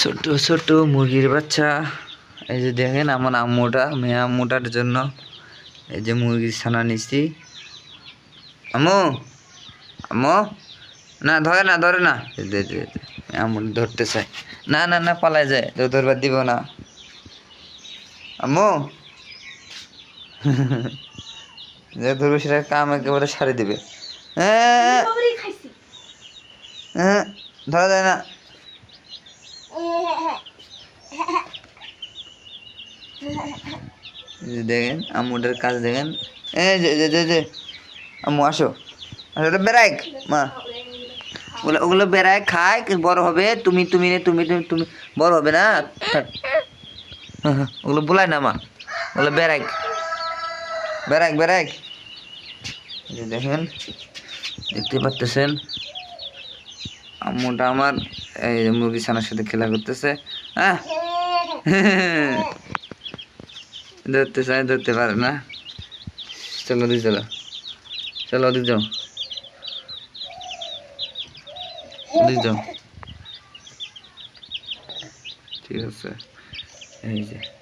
ছোট ছোট মুরগির বাচ্চা। এই যে দেখেন আমার আম্মুটা মেয়ে আম্মুটার জন্য এই যে মুরগির ছানা নিচ্ছি। আম্মু আম্মু না ধরে না ধরে না। আম্মু ধরতে চাই না না না পালাই যায় তো ধরবার দিব না। আম্মু যে ধরবে সেটা কাম একেবারে সারি দিবে। হ্যাঁ হ্যাঁ ধরা যায় না। দেখেন আম্মুটার কাজ দেখেন। এই যে যে যে যে। আম্মু আসো। আসো বেড়াই মা। ওগুলো ওগুলো বেড়ায় খায় বড় হবে তুমি তুমি তুমি তুমি তুমি বড় হবে না। হ্যাঁ, হ্যাঁ, ওগুলো বলায় না মা। ওগুলো বেড়াই। বেড়াই এই দেখেন দেখতে পাচ্তেছেন? আম্মুটা আমার এই মুরগি ছানার সাথে খেলা করতেছে। হ্যাঁ ধরতে চাই, ধরতে পারে না? চলো দি চলো। চলো দি যাও। দি যাও। ঠিক আছে। এই যে।